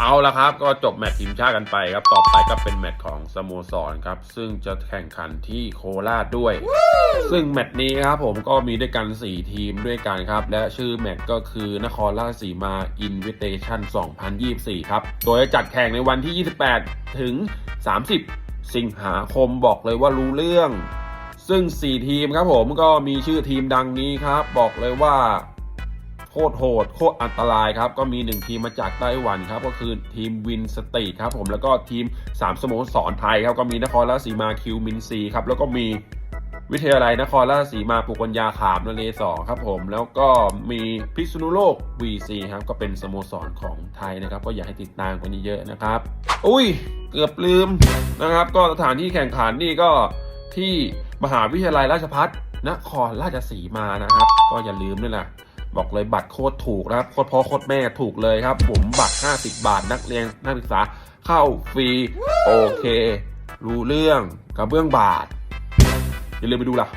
เอาละครับก็จบแมตช์ทีมชาติกันไปครับ ต่อไปก็เป็นแมตช์ของสโมสรครับ ซึ่งจะแข่งขันที่โคราชด้วย ซึ่งแมตช์นี้ครับผมก็มีด้วยกัน 4 ทีมด้วยกันครับ และชื่อแมตช์ก็คือนครราชสีมา Invitation 2024 ครับ โดยจะจัดแข่งในวันที่ 28 ถึง 30 สิงหาคมบอกเลยว่ารู้เรื่อง ซึ่ง 4 ทีมครับผมก็มีชื่อทีมดังนี้ครับ บอกเลยว่าโคตรโหดโคตรอันตรายครับ ก็มี 1 ทีมมาจากไต้หวันครับ ก็คือทีมวินสตีทครับผมแล้วก็ทีม 3 สโมสรไทยครับ ก็มีนครราชสีมาคิวมินซีครับ แล้วก็มีวิทยาลัยนครราชสีมาปุกัญญาขามนเรศรครับผม แล้วก็มีพิษณุโลก VC ครับ ก็เป็นสโมสรของไทยนะครับ ก็อยากให้ติดตามกันเยอะๆนะครับ อุ้ย เกือบลืมนะครับ ก็สถานที่แข่งขันนี่ก็ที่มหาวิทยาลัยราชภัฏนครราชสีมานะครับ ก็อย่าลืมด้วยนะ บอกเลยบัตรโคตรถูกนะครับโคตรพ่อโคตรแม่ถูกเลยครับ ผมบัตร 50 บาทนักเรียนนักศึกษาเข้าฟรีโอเค รู้เรื่องกระเบื้องบาทอย่าลืมไปดูล่ะ